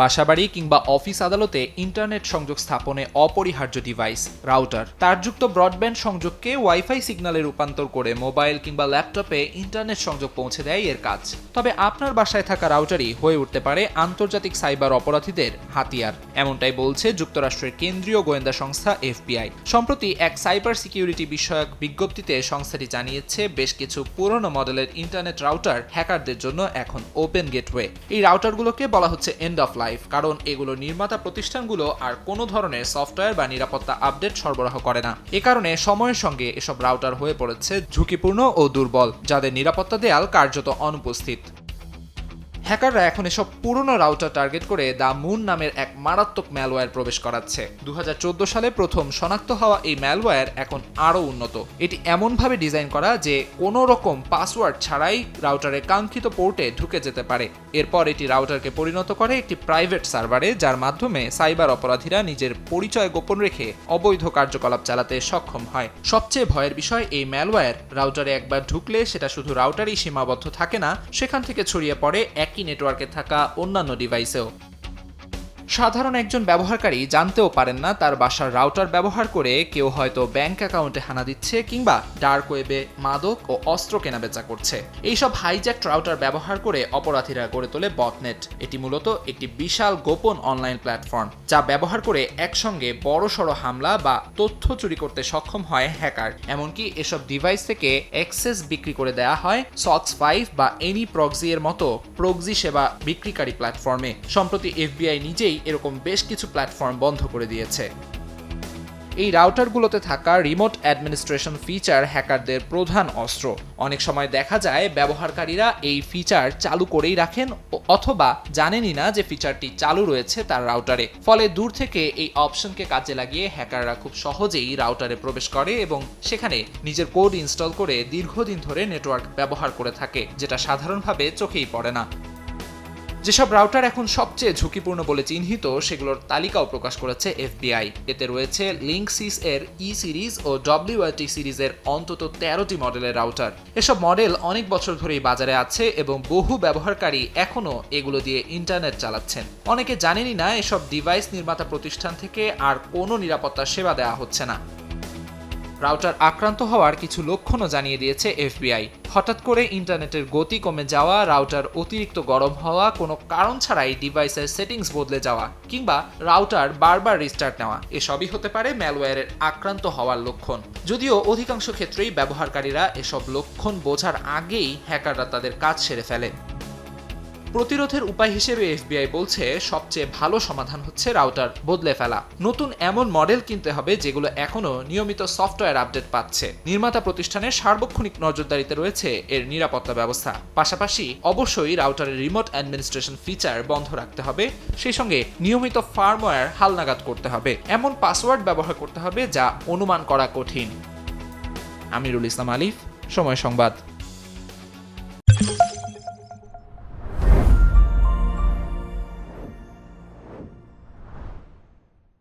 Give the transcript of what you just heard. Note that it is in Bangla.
বাসাবাড়ি কিংবা অফিস আদালতে ইন্টারনেট সংযোগ স্থাপনে অপরিহার্য ডিভাইস রাউটার তারযুক্ত ব্রডব্যান্ড সংযোগকে ওয়াইফাই সিগন্যালে রূপান্তর করে মোবাইল কিংবা ল্যাপটপে ইন্টারনেট সংযোগ পৌঁছে দেয় এর কাজ। তবে আপনার বাসায় থাকা রাউটারই হয়ে উঠতে পারে আন্তর্জাতিক সাইবার অপরাধীদের হাতিয়ার। এমনটাই বলছে যুক্তরাষ্ট্রের কেন্দ্রীয় গোয়েন্দা সংস্থা এফবিআই। সম্প্রতি এক সাইবার সিকিউরিটি বিষয়ক বিজ্ঞপ্তিতে সংস্থাটি জানিয়েছে, বেশ কিছু পুরনো মডেলের ইন্টারনেট রাউটার হ্যাকারদের জন্য এখন ওপেন গেটওয়ে এই রাউটারগুলোকে বলা হচ্ছে এন্ড অফ লাইফ কারণ এগুলো নির্মাতা প্রতিষ্ঠানগুলো আর কোনো ধরনের সফটওয়্যার বা নিরাপত্তা আপডেট সরবরাহ করে না। এ কারণে সময়ের সঙ্গে এসব রাউটার হয়ে পড়েছে ঝুঁকিপূর্ণ ও দুর্বল, যাদের নিরাপত্তা দেয়াল কার্যত অনুপস্থিত। হ্যাকাররা এখন এসব পুরনো রাউটার টার্গেট করে দ্য মুন নামের এক মারাত্মক ম্যালওয়্যার প্রবেশ করাচ্ছে। দু সালে প্রথম শনাক্ত হওয়া এই ম্যালওয়্যার এখন আরও উন্নত। এটি এমনভাবে ডিজাইন করা যে কোনো রকম পাসওয়ার্ড ছাড়াই রাউটারের কাঙ্ক্ষিত পোর্টে ঢুকে যেতে পারে। এরপর এটি রাউটারকে পরিণত করে একটি প্রাইভেট সার্ভারে, যার মাধ্যমে সাইবার অপরাধীরা নিজের পরিচয় গোপন রেখে অবৈধ কার্যকলাপ চালাতে সক্ষম হয়। সবচেয়ে ভয়ের বিষয়, এই ম্যালওয়্যার রাউটারে একবার ঢুকলে সেটা শুধু রাউটারেই সীমাবদ্ধ থাকে না, সেখান থেকে ছড়িয়ে পড়ে একই নেটওয়ার্কে থাকা অন্যান্য ডিভাইসেও সাধারণ একজন ব্যবহারকারী জানতেও পারেন না তার বাসার রাউটার ব্যবহার করে কেউ হয়তো ব্যাংক অ্যাকাউন্টে হানা দিচ্ছে কিংবা ডার্ক ওয়েবে মাদক ও অস্ত্র কেনাবেচা করছে। এইসব হাইজ্যাক রাউটার ব্যবহার করে অপরাধীরা গড়ে তোলে বটনেট। এটি মূলত একটি বিশাল গোপন অনলাইন প্ল্যাটফর্ম, যা ব্যবহার করে একসঙ্গে বড় সড়ো হামলা বা তথ্য চুরি করতে সক্ষম হয় হ্যাকার। এমনকি এসব ডিভাইস থেকে অ্যাক্সেস বিক্রি করে দেওয়া হয় সক্স ফাইভ বা এনি প্রক্সি এর মতো প্রক্সি সেবা বিক্রিকারী প্ল্যাটফর্মে। সম্প্রতি এফবিআই নিজেই এরকম বেশ কিছু প্ল্যাটফর্ম বন্ধ করে দিয়েছে। এই রাউটারগুলোতে থাকা রিমোট অ্যাডমিনিস্ট্রেশন ফিচার হ্যাকারদের প্রধান অস্ত্র। অনেক সময় দেখা যায় ব্যবহারকারীরা এই ফিচার চালু করেই রাখেন অথবা জানেনই না যে ফিচারটি চালু রয়েছে তার রাউটারে ফলে দূর থেকে এই অপশনকে কাজে লাগিয়ে হ্যাকাররা খুব সহজেই রাউটারে প্রবেশ করে এবং সেখানে নিজের কোড ইনস্টল করে দীর্ঘদিন ধরে নেটওয়ার্ক ব্যবহার করে থাকে, যেটা সাধারণভাবে চোখেই পড়ে না। যেসব রাউটার এখন সবচেয়ে ঝুঁকিপূর্ণ বলে চিহ্নিত, সেগুলোর তালিকাও প্রকাশ করেছে এফবিআই। এতে রয়েছে লিঙ্কসিস এর ই সিরিজ ও ডব্লিউআরটি সিরিজের অন্তত তেরোটি মডেলের রাউটার। এসব মডেল অনেক বছর ধরেই বাজারে আছে এবং বহু ব্যবহারকারী এখনও এগুলো দিয়ে ইন্টারনেট চালাচ্ছেন। অনেকে জানেনই না, এসব ডিভাইস নির্মাতা প্রতিষ্ঠান থেকে আর কোনো নিরাপত্তা সেবা দেওয়া হচ্ছে না। রাউটার আক্রান্ত হওয়ার কিছু লক্ষণও জানিয়ে দিয়েছে এফবিআই। হঠাৎ করে ইন্টারনেটের গতি কমে যাওয়া, রাউটার অতিরিক্ত গরম হওয়া, কোনো কারণ ছাড়াই ডিভাইসের সেটিংস বদলে যাওয়া কিংবা রাউটার বারবার রিস্টার্ট নেওয়া, এসবই হতে পারে ম্যালওয়্যারের আক্রান্ত হওয়ার লক্ষণ। যদিও অধিকাংশ ক্ষেত্রেই ব্যবহারকারীরা এসব লক্ষণ বোঝার আগেই হ্যাকাররা তাদের কাজ সেরে ফেলে। প্রতিরোধের উপায় হিসেবে এফবিআই বলছে, সবচেয়ে ভালো সমাধান হচ্ছে রাউটার বদলে ফেলা। নতুন এমন মডেল কিনতে হবে যেগুলো এখনও নিয়মিত সফটওয়্যার আপডেট পাচ্ছে। নির্মাতা প্রতিষ্ঠানের সার্বক্ষণিক নজরদারিতে রয়েছে এর নিরাপত্তা ব্যবস্থা। পাশাপাশি অবশ্যই রাউটারের রিমোট অ্যাডমিনিস্ট্রেশন ফিচার বন্ধ রাখতে হবে। সেই সঙ্গে নিয়মিত ফার্মওয়্যার হালনাগাদ করতে হবে। এমন পাসওয়ার্ড ব্যবহার করতে হবে যা অনুমান করা কঠিন। আমিরুল ইসলাম আলিফ, সময় সংবাদ।